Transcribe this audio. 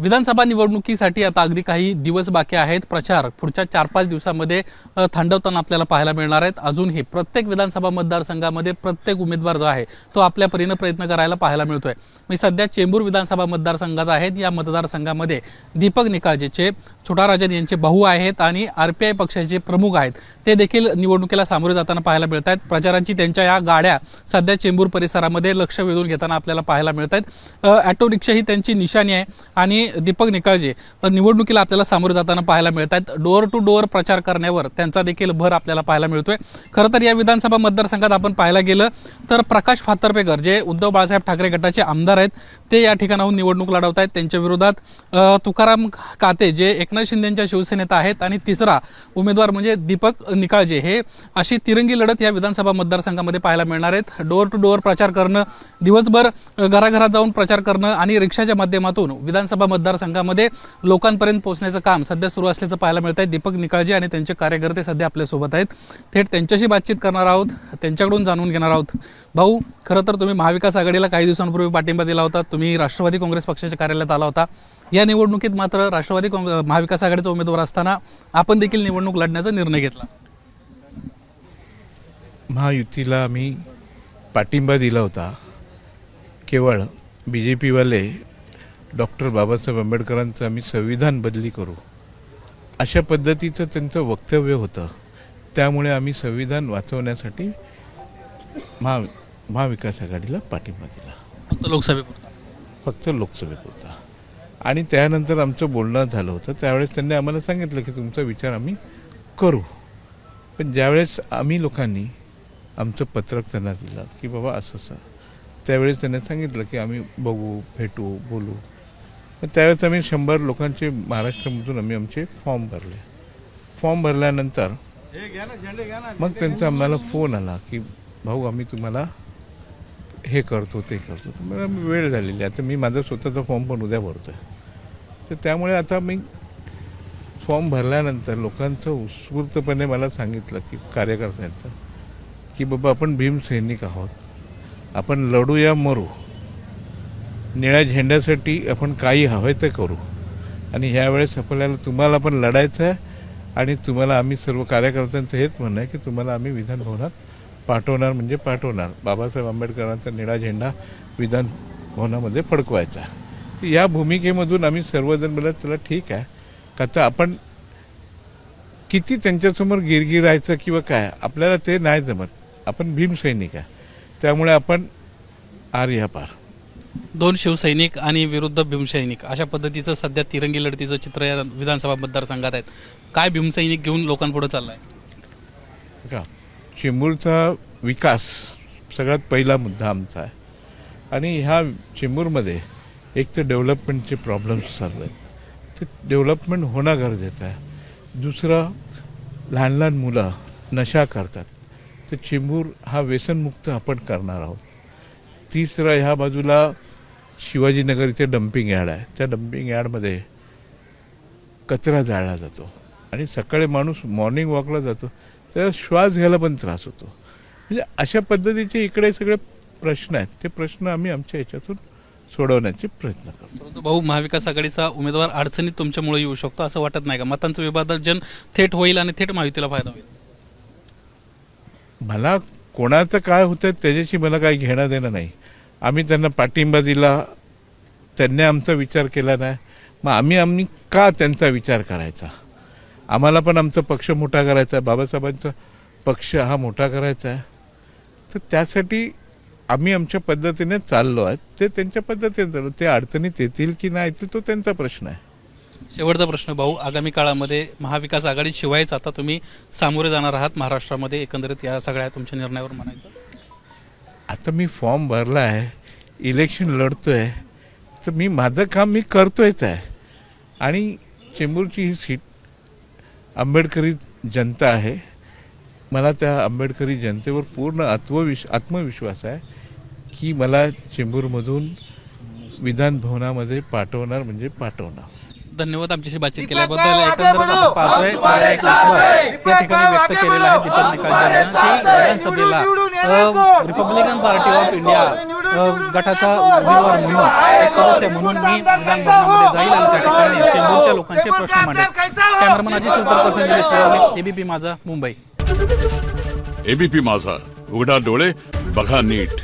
विधानसभा निवडणुकीसाठी आता अगदी काही दिवस बाकी आहेत. प्रचार पुढच्या चार पाच दिवसामध्ये थंडवताना आपल्याला पाहायला मिळणार आहेत. अजूनही प्रत्येक विधानसभा मतदारसंघामध्ये प्रत्येक उमेदवार जो आहे तो आपल्या परीनं प्रयत्न करायला पाहायला मिळतोय. मी सध्या चेंबूर विधानसभा मतदारसंघात आहेत. या मतदारसंघामध्ये दीपक निकाळजेचे छोटाराजन यांचे भाऊ आहेत आणि आर पी आय पक्षाचे प्रमुख आहेत. ते देखील निवडणुकीला सामोरे जाताना पाहायला मिळत आहेत प्रचारांची त्यांच्या या गाड्या सध्या चेंबूर परिसरामध्ये लक्ष वेधून घेताना आपल्याला पाहायला मिळत आहेत ॲटो रिक्षा ही त्यांची निशाणी आहे आणि दीपक निकाळजे निवडणुकीला आपल्याला सामोरे जाताना पाहायला मिळत आहेत डोअर टू डोअर प्रचार करण्यावर त्यांचा देखील भर आपल्याला पाहायला मिळतोय. खरं तर या विधानसभा मतदारसंघात आपण पाहायला गेलं तर प्रकाश फातर्पेकर जे उद्धव बाळासाहेब ठाकरे गटाचे आमदार आहेत ते या ठिकाणाहून निवडणूक लढवत आहेत त्यांच्या विरोधात तुकाराम काते जे एकनाथ शिंदेच्या शिवसेनेत आहेत आणि तिसरा उमेदवार म्हणजे दीपक निकाळजे हे अशी तिरंगी लढत या विधानसभा मतदारसंघामध्ये पाहायला मिळणार आहेत. डोअर टू डोअर प्रचार करणं दिवसभर घराघरात जाऊन प्रचार करणं आणि रिक्षाच्या माध्यमातून विधानसभा मतदारसंघामध्ये लोकांपर्यंत पोहोचण्याचं काम सध्या सुरू असल्याचं पाहायला मिळत आहे दीपक निकाळजी आणि त्यांचे कार्यकर्ते सध्या आपल्यासोबत आहेत. थेट त्यांच्याशी बातचीत करणार आहोत. त्यांच्याकडून जाणून घेणार आहोत. भाऊ खरं तर तुम्ही महाविकास आघाडीला काही दिवसांपूर्वी पाठिंबा दिला होता. तुम्ही राष्ट्रवादी काँग्रेस पक्षाच्या कार्यालयात आला होता. या निवडणुकीत मात्र राष्ट्रवादी काँग्रेस महाविकास आघाडीचा उमेदवार असताना आपण देखील निवडणूक लढण्याचा निर्णय घेतला. महायुतीला आम्ही पाठिंबा दिला होता. केवळ बी जे पीवाले डॉक्टर बाबासाहेब आंबेडकरांचं आम्ही संविधान बदली करू. अशा पद्धतीचं त्यांचं वक्तव्य होतं. त्यामुळे आम्ही संविधान वाचवण्यासाठी महा महाविकास आघाडीला पाठिंबा दिला. फक्त लोकसभेपुरता. फक्त लोकसभेपुरता. आणि त्यानंतर आमचं बोलणं झालं होतं. त्यावेळेस त्यांनी आम्हाला सांगितलं की तुमचा विचार आम्ही करू. पण ज्यावेळेस आम्ही लोकांनी आमचं पत्रक त्यांना दिलं की बाबा असं असं. त्यावेळेस त्यांनी सांगितलं की आम्ही बघू भेटू बोलू. त्यावेळेस आम्ही शंभर लोकांचे महाराष्ट्रामधून आम्ही आमचे फॉर्म भरले. फॉर्म भरल्यानंतर मग त्यांचा आम्हाला फोन आला की भाऊ आम्ही तुम्हाला हे करतो ते करतो. तर मला वेळ झालेली. आहे आता मी माझा स्वतःचा फॉर्म पण उद्या भरतो आहे तर त्यामुळे आता मी फॉर्म भरल्यानंतर लोकांचं उत्स्फूर्तपणे मला सांगितलं की कार्यकर्त्यांचं की बाबा आपण भीमसैनिक आहोत. आपण लढू या मरू. निळ्या झेंड्यासाठी आपण काही हवं ते करू. आणि ह्यावेळेस आपल्याला तुम्हाला पण लढायचं आहे आणि तुम्हाला आम्ही सर्व कार्यकर्त्यांचं हेच म्हणणं आहे की तुम्हाला आम्ही विधानभवनात पाठवणार म्हणजे पाठवणार. बाबासाहेब आंबेडकरांचा निळा झेंडा विधान भवनामध्ये फडकवायचा. तर या भूमिकेमधून आम्ही सर्वजण बोलत चला ठीक आहे. का तर आपण किती त्यांच्यासमोर गिरगिरायचं किंवा काय आपल्याला ते नाही जमत. आपण भीमसैनिक आहे. त्यामुळे आपण आर्या पार दोन शिवसैनिक आणि विरुद्ध भीमसैनिक अशा पद्धतीचं सध्या तिरंगी लढतीचं चित्र या विधानसभा मतदारसंघात आहेत. काय भीमसैनिक घेऊन लोकांपुढे आहे का चेंबूरचा विकास सगळ्यात पहिला मुद्दा आमचा आहे. आणि ह्या चेंबूरमध्ये एक तर डेव्हलपमेंटचे प्रॉब्लेम्स चालू आहेत. ते डेव्हलपमेंट होणं गरजेचं आहे. दुसरं लहान लहान मुलं नशा करतात. तर चेंबूर हा व्यसनमुक्त आपण करणार आहोत. तिसरं ह्या बाजूला शिवाजीनगर इथे डम्पिंग यार्ड आहे. त्या डम्पिंग यार्डमध्ये कचरा जाळला जातो. आणि सकाळी माणूस मॉर्निंग वॉकला जातो. तर श्वास घ्यायला पण त्रास होतो. म्हणजे अशा पद्धतीचे इकडे सगळे प्रश्न आहेत. ते प्रश्न आम्ही आमच्या याच्यातून सोडवण्याचे प्रयत्न करतो. भाऊ महाविकास आघाडीचा उमेदवार अडचणीत तुमच्यामुळे येऊ शकतो असं वाटत नाही का? मतांचं विभाजन थेट होईल आणि थेट महायुतीला फायदा होईल. मला कोणाचं काय होतं त्याच्याशी मला काही घेणं देणं नाही. आम्ही त्यांना पाठिंबा दिला. त्यांनी आमचा विचार केला नाही. मग आम्ही आम्ही का त्यांचा विचार करायचा? आम्हाला पण आमचा पक्ष मोठा करायचा आहे. बाबासाहेबांचा पक्ष हा मोठा करायचा आहे. तर त्यासाठी आम्ही आमच्या पद्धतीने चाललो आहे. ते त्यांच्या पद्धतीने चाललो. ते अडचणीत येतील की नाही येतील तो त्यांचा प्रश्न आहे. शेवटचा प्रश्न भाऊ आगामी काळामध्ये महाविकास आघाडी शिवायच आता तुम्ही सामोरे जाणार आहात महाराष्ट्रामध्ये एकंदरीत या सगळ्या तुमच्या निर्णयावर म्हणायचं? आता मी फॉर्म भरला आहे इलेक्शन लढतोय तर मी माझं काम मी करतोयच आहे. आणि चेंबूरची ही सीट आंबेडकरी जनता आहे. मला त्या आंबेडकरी जनतेवर पूर्ण आत्मविश आत्मविश्वास आहे की मला चेंबूरमधून विधान भवनामध्ये पाठवणार म्हणजे पाठवणार. धन्यवाद आमच्याशी बातचीत केल्याबद्दल. एकंदरच आपण पाहतोय एक विश्वास या ठिकाणी व्यक्त केलेला आहे दीपक की विधानसभेला अ, रिपब्लिकन पार्टी ऑफ इंडिया गटाचा उमेदवार म्हणून एक सदस्य म्हणून मी विधान भवनामध्ये जाईल आणि त्या इथल्या लोकांचे प्रश्न मांडत cameraman Ajit Shivtarkar Sanjay Shivami ABP Majha Mumbai. ABP माझा उघडा डोळे बघा नीट.